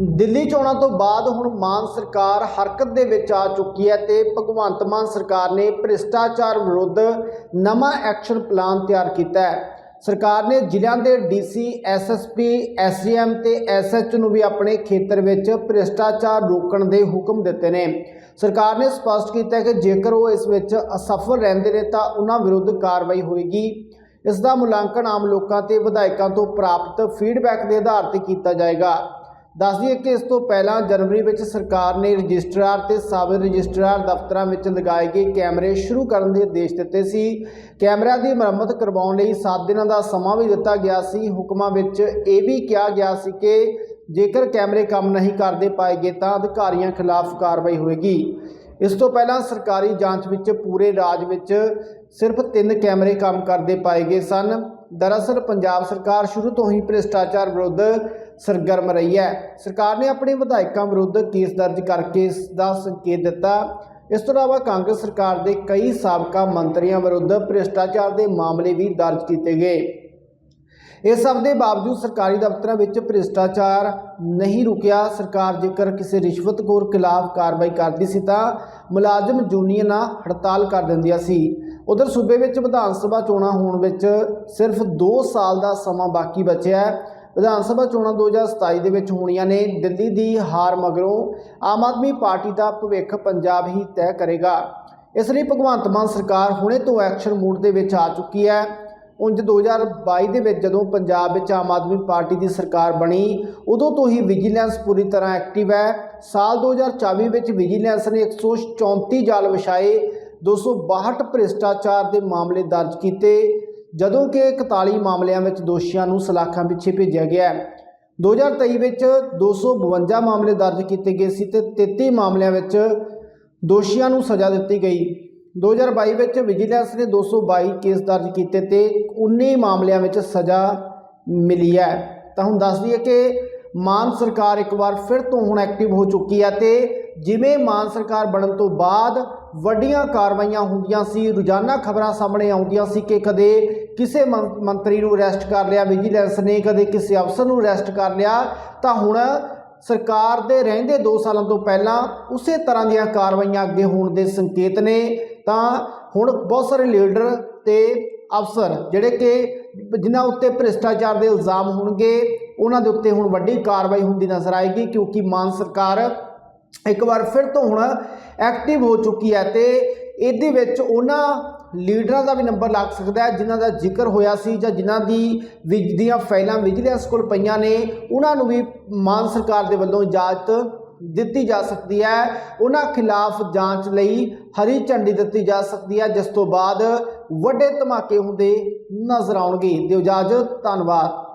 ਦਿੱਲੀ ਚੋਣਾਂ ਤੋਂ ਬਾਅਦ ਹੁਣ ਮਾਨ ਸਰਕਾਰ ਹਰਕਤ ਦੇ ਵਿੱਚ ਆ ਚੁੱਕੀ ਹੈ ਤੇ ਭਗਵੰਤ ਮਾਨ ਸਰਕਾਰ ਨੇ ਭ੍ਰਿਸ਼ਟਾਚਾਰ ਵਿਰੁੱਧ ਨਵਾਂ ਐਕਸ਼ਨ ਪਲਾਨ ਤਿਆਰ ਕੀਤਾ ਹੈ। ਸਰਕਾਰ ਨੇ ਜ਼ਿਲ੍ਹਿਆਂ ਦੇ ਡੀਸੀ ਐਸਐਸਪੀ ਐਸਡੀਐਮ ਤੇ ਐਸਐਚ ਨੂੰ ਵੀ ਆਪਣੇ ਖੇਤਰ ਵਿੱਚ ਭ੍ਰਿਸ਼ਟਾਚਾਰ ਰੋਕਣ ਦੇ ਹੁਕਮ ਦਿੱਤੇ ਨੇ। ਸਰਕਾਰ ਨੇ ਸਪਸ਼ਟ ਕੀਤਾ ਕਿ ਜੇਕਰ ਉਹ ਇਸ ਵਿੱਚ ਅਸਫਲ ਰਹਿੰਦੇ ਨੇ ਤਾਂ ਉਹਨਾਂ ਵਿਰੁੱਧ ਕਾਰਵਾਈ ਹੋਏਗੀ। ਇਸ ਦਾ ਮੁਲਾਂਕਣ ਆਮ ਲੋਕਾਂ ਤੇ ਵਿਧਾਇਕਾਂ ਤੋਂ ਪ੍ਰਾਪਤ ਫੀਡਬੈਕ ਦੇ ਆਧਾਰ ਤੇ ਕੀਤਾ ਜਾਏਗਾ। ਦੱਸ ਦਈਏ ਕਿ ਇਸ ਤੋਂ ਪਹਿਲਾਂ ਜਨਵਰੀ ਵਿੱਚ ਸਰਕਾਰ ਨੇ ਰਜਿਸਟਰਾਰ ਤੇ ਸਬ ਰਜਿਸਟਰਾਰ ਦਫ਼ਤਰਾਂ ਵਿੱਚ ਲਗਾਏ ਗਏ ਕੈਮਰੇ ਸ਼ੁਰੂ ਕਰਨ ਦੇ ਆਦੇਸ਼ ਦਿੱਤੇ ਸੀ। ਕੈਮਰਿਆਂ ਦੀ ਮੁਰੰਮਤ ਕਰਵਾਉਣ ਲਈ 7 ਦਿਨਾਂ ਦਾ ਸਮਾਂ ਵੀ ਦਿੱਤਾ ਗਿਆ ਸੀ। ਹੁਕਮਾਂ ਵਿੱਚ ਇਹ ਵੀ ਕਿਹਾ ਗਿਆ ਸੀ ਕਿ ਜੇਕਰ ਕੈਮਰੇ ਕੰਮ ਨਹੀਂ ਕਰਦੇ ਪਾਏਗੇ ਤਾਂ ਅਧਿਕਾਰੀਆਂ ਖਿਲਾਫ ਕਾਰਵਾਈ ਹੋਏਗੀ ਇਸ ਤੋਂ ਪਹਿਲਾਂ ਸਰਕਾਰੀ ਜਾਂਚ ਵਿੱਚ ਪੂਰੇ ਰਾਜ ਵਿੱਚ ਸਿਰਫ 3 ਕੈਮਰੇ ਕੰਮ ਕਰਦੇ ਪਾਏ ਗਏ ਸਨ। ਦਰਅਸਲ ਪੰਜਾਬ ਸਰਕਾਰ ਸ਼ੁਰੂ ਤੋਂ ਹੀ ਭ੍ਰਿਸ਼ਟਾਚਾਰ ਵਿਰੁੱਧ ਸਰਗਰਮ ਰਹੀ ਹੈ। ਸਰਕਾਰ ਨੇ ਆਪਣੇ ਵਿਧਾਇਕਾਂ ਵਿਰੁੱਧ ਕੇਸ ਦਰਜ ਕਰਕੇ ਇਸ ਦਾ ਸੰਕੇਤ ਦਿੱਤਾ। ਇਸ ਤੋਂ ਇਲਾਵਾ ਕਾਂਗਰਸ ਸਰਕਾਰ ਦੇ ਕਈ ਸਾਬਕਾ ਮੰਤਰੀਆਂ ਵਿਰੁੱਧ ਭ੍ਰਿਸ਼ਟਾਚਾਰ ਦੇ ਮਾਮਲੇ ਵੀ ਦਰਜ ਕੀਤੇ ਗਏ। ਇਸ ਸਭ ਦੇ ਬਾਵਜੂਦ ਸਰਕਾਰੀ ਦਫ਼ਤਰਾਂ ਵਿੱਚ ਭ੍ਰਿਸ਼ਟਾਚਾਰ ਨਹੀਂ ਰੁਕਿਆ। ਸਰਕਾਰ ਜੇਕਰ ਕਿਸੇ ਰਿਸ਼ਵਤਖੋਰ ਖਿਲਾਫ ਕਾਰਵਾਈ ਕਰਦੀ ਸੀ ਤਾਂ ਮੁਲਾਜ਼ਮ ਯੂਨੀਅਨਾਂ ਹੜਤਾਲ ਕਰ ਦਿੰਦੀਆਂ ਸੀ। ਉਧਰ ਸੂਬੇ ਵਿੱਚ ਵਿਧਾਨ ਸਭਾ ਚੋਣਾਂ ਹੋਣ ਵਿੱਚ ਸਿਰਫ 2 ਸਾਲ ਦਾ ਸਮਾਂ ਬਾਕੀ ਬਚਿਆ ਹੈ। ਵਿਧਾਨ ਸਭਾ ਚੋਣਾਂ 2027 ਦੇ ਵਿੱਚ ਹੋਣੀਆਂ ਨੇ। ਦਿੱਲੀ ਦੀ ਹਾਰ ਮਗਰੋਂ ਆਮ ਆਦਮੀ ਪਾਰਟੀ ਦਾ ਭਵਿੱਖ ਪੰਜਾਬ ਹੀ ਤੈਅ ਕਰੇਗਾ। ਇਸ ਲਈ ਭਗਵੰਤ ਮਾਨ ਸਰਕਾਰ ਹੁਣੇ ਤੋਂ ਐਕਸ਼ਨ ਮੂਡ ਦੇ ਵਿੱਚ ਆ ਚੁੱਕੀ ਹੈ। ਉਂਝ 2022 ਦੇ ਵਿੱਚ ਜਦੋਂ ਪੰਜਾਬ ਵਿੱਚ ਆਮ ਆਦਮੀ ਪਾਰਟੀ ਦੀ ਸਰਕਾਰ ਬਣੀ, ਉਦੋਂ ਤੋਂ ਹੀ ਵਿਜੀਲੈਂਸ ਪੂਰੀ ਤਰ੍ਹਾਂ ਐਕਟਿਵ ਹੈ। ਸਾਲ 2024 ਵਿੱਚ ਵਿਜੀਲੈਂਸ ਨੇ 134 ਜਾਲ ਵਿਛਾਏ 262 ਭ੍ਰਿਸ਼ਟਾਚਾਰ ਦੇ ਮਾਮਲੇ ਦਰਜ ਕੀਤੇ, ਜਦੋਂ ਕਿ 41 ਮਾਮਲਿਆਂ ਵਿੱਚ ਦੋਸ਼ੀਆਂ ਨੂੰ ਸਲਾਖਾਂ ਪਿੱਛੇ ਭੇਜਿਆ ਗਿਆ। ਹੈ 2023 ਵਿੱਚ 252 ਮਾਮਲੇ ਦਰਜ ਕੀਤੇ ਗਏ ਸੀ ਤੇ 33 ਮਾਮਲਿਆਂ ਵਿੱਚ ਦੋਸ਼ੀਆਂ ਨੂੰ ਸਜ਼ਾ ਦਿੱਤੀ ਗਈ। 2022 ਵਿੱਚ ਵਿਜੀਲੈਂਸ ਨੇ 222 ਕੇਸ ਦਰਜ ਕੀਤੇ ਤੇ 19 ਮਾਮਲਿਆਂ ਵਿੱਚ ਸਜ਼ਾ ਮਿਲੀ ਹੈ। ਤਾਂ ਹੁਣ ਦੱਸ ਦਈਏ ਕਿ ਮਾਨ ਸਰਕਾਰ ਇੱਕ ਵਾਰ ਫਿਰ ਤੋਂ ਹੁਣ ਐਕਟਿਵ ਹੋ ਚੁੱਕੀ ਹੈ ਤੇ ਜਿਵੇਂ ਮਾਨ ਸਰਕਾਰ ਬਣਨ ਤੋਂ ਬਾਅਦ ਵੱਡੀਆਂ ਕਾਰਵਾਈਆਂ ਹੁੰਦੀਆਂ ਸੀ, ਰੋਜ਼ਾਨਾ ਖਬਰਾਂ ਸਾਹਮਣੇ ਆਉਂਦੀਆਂ ਸੀ ਕਿ ਕਦੇ ਕਿਸੇ ਮੰ- ਮੰਤਰੀ ਨੂੰ ਅਰੈਸਟ ਕਰ ਲਿਆ, ਵਿਜੀਲੈਂਸ ਨੇ ਕਦੇ ਕਿਸੇ ਅਫਸਰ ਨੂੰ ਅਰੈਸਟ ਕਰ ਲਿਆ, ਤਾਂ ਹੁਣ ਸਰਕਾਰ ਦੇ ਰਹਿੰਦੇ 2 ਸਾਲਾਂ ਤੋਂ ਪਹਿਲਾਂ ਉਸੇ ਤਰ੍ਹਾਂ ਦੀਆਂ ਕਾਰਵਾਈਆਂ ਅੱਗੇ ਹੋਣ ਦੇ ਸੰਕੇਤ ਨੇ, ਤਾਂ ਹੁਣ ਬਹੁਤ ਸਾਰੇ ਲੀਡਰ ਤੇ ਅਫਸਰ ਜਿਹੜੇ ਕਿ ਜਿਨ੍ਹਾਂ ਉੱਤੇ ਭ੍ਰਿਸ਼ਟਾਚਾਰ ਦੇ ਇਲਜ਼ਾਮ ਹੋਣਗੇ, ਉਹਨਾਂ ਦੇ ਉੱਤੇ ਹੁਣ ਵੱਡੀ ਕਾਰਵਾਈ ਹੁੰਦੀ ਨਜ਼ਰ ਆਏਗੀ ਕਿਉਂਕਿ ਮਾਨ ਸਰਕਾਰ ਇੱਕ ਵਾਰ ਫਿਰ ਤੋਂ ਹੁਣ ਐਕਟਿਵ ਹੋ ਚੁੱਕੀ ਹੈ ਤੇ ਇਹਦੇ ਵਿੱਚ ਉਹਨਾਂ ਲੀਡਰਾਂ ਦਾ ਵੀ ਨੰਬਰ ਲੱਗ ਸਕਦਾ ਹੈ, ਜਿਨ੍ਹਾਂ ਦਾ ਜ਼ਿਕਰ ਹੋਇਆ ਸੀ ਜਾਂ ਜਿਨ੍ਹਾਂ ਦੀ ਵਿਜ, ਦੀਆਂ ਫਾਈਲਾਂ ਵਿਜੀਲੈਂਸ ਕੋਲ ਪਈਆਂ ਨੇ, ਉਹਨਾਂ ਨੂੰ ਵੀ ਮਾਨ ਸਰਕਾਰ ਦੇ ਵੱਲੋਂ ਇਜਾਜ਼ਤ ਦਿੱਤੀ ਜਾ ਸਕਦੀ ਹੈ। ਉਹਨਾਂ ਖਿਲਾਫ ਜਾਂਚ ਲਈ ਹਰੀ ਝੰਡੀ ਦਿੱਤੀ ਜਾ ਸਕਦੀ ਹੈ, ਜਿਸ ਤੋਂ ਬਾਅਦ ਵੱਡੇ ਧਮਾਕੇ ਹੁੰਦੇ ਨਜ਼ਰ ਆਉਣਗੇ। ਦਿਓ ਇਜਾਜ਼ਤ, ਧੰਨਵਾਦ।